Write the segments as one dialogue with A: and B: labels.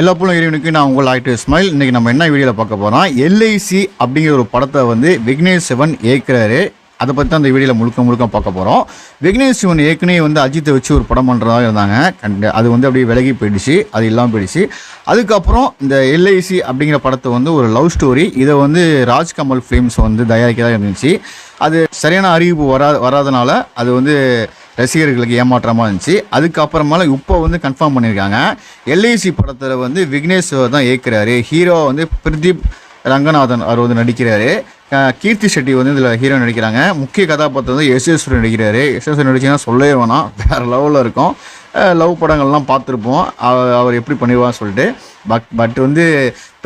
A: எல்லா புள்ளும் இறைவனுக்கு நான் உங்கள் ஆக்டர் ஸ்மைல் இன்னைக்கு நம்ம என்ன வீடியோவில் பார்க்க போகிறோம் எல்ஐசி அப்படிங்கிற ஒரு படத்தை வந்து விக்னேஷ் சிவன் ஏற்கிறாரு அதை பற்றி தான் அந்த வீடியோவில் முழுக்க முழுக்க பார்க்க போகிறோம் விக்னேஷ் சிவன் ஏற்கனவே வந்து அஜித்தை வச்சு ஒரு படம் பண்ணுறதாக இருந்தாங்க. கண்டு அது வந்து அப்படியே விலகி போயிடுச்சு. அது இல்லாமல் போயிடுச்சு. அதுக்கப்புறம் இந்த எல்ஐசி அப்படிங்கிற படத்தை வந்து ஒரு லவ் ஸ்டோரி இதை வந்து ராஜ்கமல் ஃபிலிம்ஸ் வந்து தயாரிக்கிறதாக இருந்துச்சு. அது சரியான அறிவிப்பு வரா வராதனால அது வந்து ரசிகர்களுக்கு ஏமாற்றமாக இருந்துச்சு. அதுக்கப்புறமால இப்போ வந்து கன்ஃபார்ம் பண்ணியிருக்காங்க எல்ஐசி படத்தில் வந்து விக்னேஷ் தான் ஏற்கிறாரு ஹீரோ வந்து பிரதீப் ரங்கநாதன் அவர் வந்து நடிக்கிறாரு. கீர்த்தி செட்டி வந்து இதில் ஹீரோ நடிக்கிறாங்க. முக்கிய கதாபாத்திரம் வந்து எஸ்எஸ்வரி நடிக்கிறாரு. எஸ்எஸ்வரி நடிச்சுன்னா சொல்லவே வேணாம். வேறு லெவலில் இருக்கும். லவ் படங்கள்லாம் பார்த்துருப்போம். அவர் எப்படி பண்ணிடுவான்னு சொல்லிட்டு. பட் பட் வந்து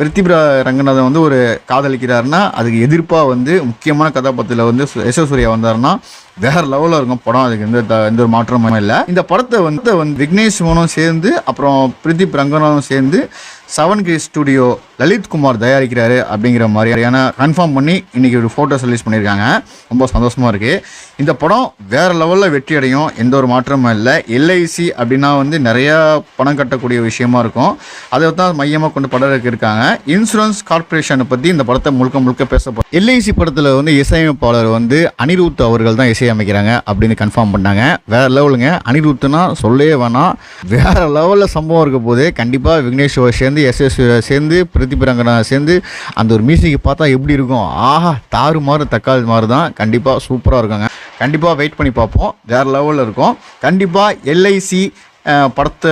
A: பிருத்திப்ரா ரங்கநாதன் வந்து ஒரு காதலிக்கிறாருன்னா அதுக்கு எதிர்ப்பாக வந்து முக்கியமான கதாபாத்திரத்தில் வந்து யசோசூரியா வந்தாருன்னா வேற லெவலில் இருக்கும் படம். அதுக்கு எந்த த- எந்த ஒரு மாற்றமும் இல்லை. இந்த படத்தை வந்து வந்து விக்னேஷ் மோனும் சேர்ந்து அப்புறம் பிரதீப் ரங்கநாதனும் சேர்ந்து seven K studio Lalit Kumar தயாரிக்கிறாரு அப்படிங்கிற மாதிரியான கன்ஃபார்ம் பண்ணி இன்னைக்கு ஒரு ஃபோட்டோஸ் ரிலீஸ் பண்ணியிருக்காங்க. ரொம்ப சந்தோஷமாக இருக்குது இந்த படம் வேறு லெவலில் வெற்றி அடையும். எந்த ஒரு மாற்றமும் இல்லை. எல்ஐசி அப்படின்னா வந்து நிறையா பணம் கட்டக்கூடிய விஷயமா இருக்கும். அதை தான் மையமாக கொண்டு படம் இருக்காங்க. இன்சூரன்ஸ் கார்ப்பரேஷனை பற்றி இந்த படத்தை முழுக்க முழுக்க பேச போகிறோம் எல்ஐசி படத்தில் வந்து இசையமைப்பாளர் வந்து அனிருத் அவர்கள் தான் இசையமைக்கிறாங்க அப்படின்னு கன்ஃபார்ம் பண்ணாங்க. வேற லெவலுங்க. அனிருத்னா சொல்லவே வேணாம். வேற லெவலில் சம்பவம் இருக்க போது கண்டிப்பாக விக்னேஷ் சேர்ந்து எஸ்எஸ்வரை சேர்ந்து பிரதீப் ரங்கனா சேர்ந்து அந்த ஒரு மியூசிக்கை பார்த்தா எப்படி இருக்கும்? ஆஹா தாறு மாறு தக்காளி மாறு தான். கண்டிப்பாக சூப்பராக இருக்காங்க. கண்டிப்பாக வெயிட் பண்ணி பார்ப்போம். வேறு லெவலில் இருக்கும். கண்டிப்பாக எல்ஐசி படத்தை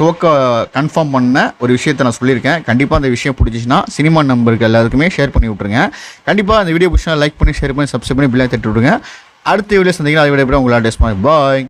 A: துவக்க கன்ஃபார்ம் பண்ண ஒரு விஷயத்தை நான் சொல்லியிருக்கேன். கண்டிப்பாக அந்த விஷயம் பிடிச்சிச்சின்னா சினிமா நம்பருக்கு எல்லாருக்குமே ஷேர் பண்ணி விட்ருங்க கண்டிப்பாக அந்த வீடியோ பிடிச்சா லைக் பண்ணி ஷேர் பண்ணி சப்ஸ்கிரைப் பண்ணி பிள்ளை தட்டி விட்ருங்க அடுத்த வீடியோ சந்திக்கலாம். அதை விட உங்களோட டெஸ்ட் பாய்.